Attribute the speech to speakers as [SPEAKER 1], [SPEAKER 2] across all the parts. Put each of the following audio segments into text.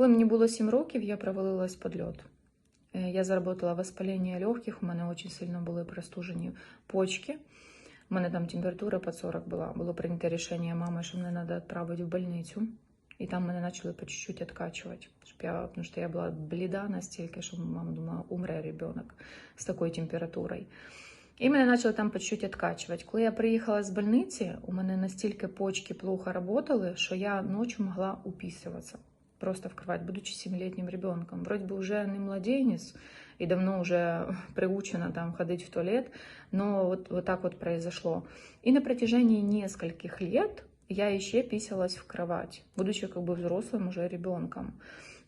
[SPEAKER 1] Коли мені було 7 років, я провалилась під льот. Е, Я заработала воспалення легких, у мене дуже сильно були простужені почки. У мене там температура під 40 була. Було прийнято рішення мами, що мене треба відправити в больницю. І там мене почали по чуть-чуть відкачувати. Щоб я, тому що я була бліда настільки, що мама думала, умре ребенок з такою температурою. І мене почали там по чуть-чуть відкачувати. Коли я приїхала з больниці, у мене настільки почки плохо працювали, що я ночью могла уписуватися. Просто в кровать, будучи 7-летним ребенком. Вроде бы уже не младенец и давно уже приучена там ходить в туалет, но вот, вот так вот произошло. И на протяжении нескольких лет я еще писалась в кровать, будучи как бы взрослым уже ребенком.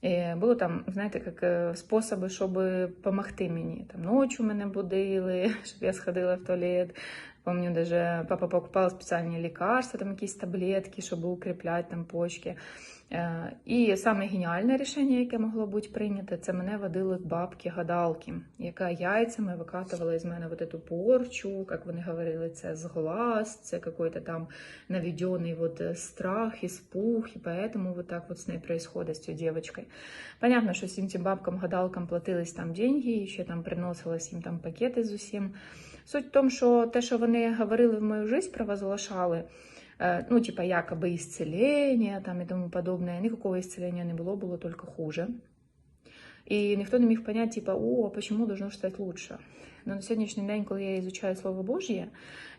[SPEAKER 1] І було там, знаєте, як е, способи, щоб допомогти мені. Там ночі мене будили, щоб я сходила в туалет. Помню, даже папа покупав спеціальні лікарства, там якісь таблетки, щоб укріпляти там почки. Е, І саме геніальне рішення, яке могло бути прийнято, це мене водили к бабки-гадалки, яка яйцями викатувала із мене вот эту порчу, як вони говорили, це з глаз, це какой-то там наведенный вот э, страх, испух, и поэтому вот так вот с ней происходит, с той девочкой. Понятно, що всім цим бабкам-гадалкам платились там деньги, і ще там приносилось їм там пакети з усім. Суть в тому, що те, що вони говорили в мою жизнь, провозглашали, е, ну, типа, якобы исцеление там і тому подобное, никакого исцеления не було, було только хуже. І ніхто не міг понять, типа, о, а почему должно стать лучше? Но на сьогоднішній день, коли я изучаю Слово Божье,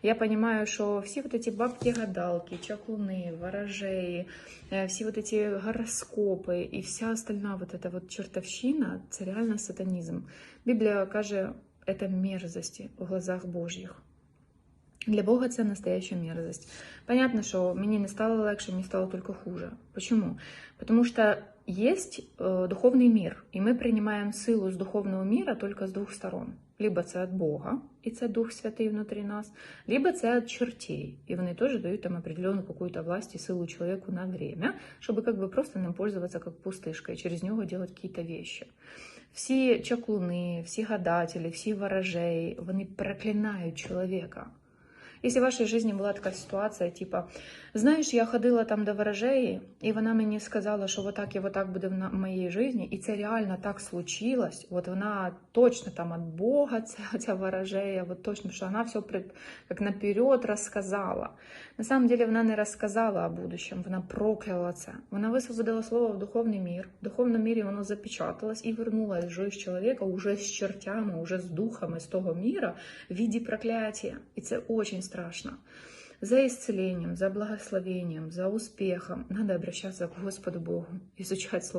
[SPEAKER 1] я понимаю, що всі вот эти бабки-гадалки, чаклуни, ворожеї, э, всі вот эти гороскопи і вся остальна вот эта вот чертовщина, це реально сатанізм. Біблія каже, это мерзості в глазах Божьих. Для Бога це настоящая мерзость. Понятно, що мені не стало легше, мені стало только хуже. Почему? Потому что есть э, духовный мир, и мы принимаем силу з духовного мира только з двох сторон. Либо це від Бога, і це Дух Святий внутрі нас, либо це від чертей, і вони теж дають там определенную какую-то власть и силу человеку на время, чтобы как бы просто ним пользоваться как пустышкой, через нього делать какие-то вещи. Всі чаклуни, всі гадателі, всі ворожеї, вони проклинають чоловіка. Якщо в вашій житті була така ситуація, типа, знаєш, я ходила там до ворожеї, і вона мені сказала, що вот так і вот так буде в моїй житті, і це реально так случилось. От вона точно там від Бога, ця, ворожея, от точно, що вона все як наперед розказала. На самом деле вона не розказала о будущем, вона прокляла це. Вона висвободила слово в духовний мір. В духовному мірі воно запечаталось і вернулось жизнь чоловіка уже з чертями, уже з духами з того міра в виде проклятия. І це очень страшно. За исцелением, за благословением, за успехом надо обращаться к Господу Богу, изучать Слово.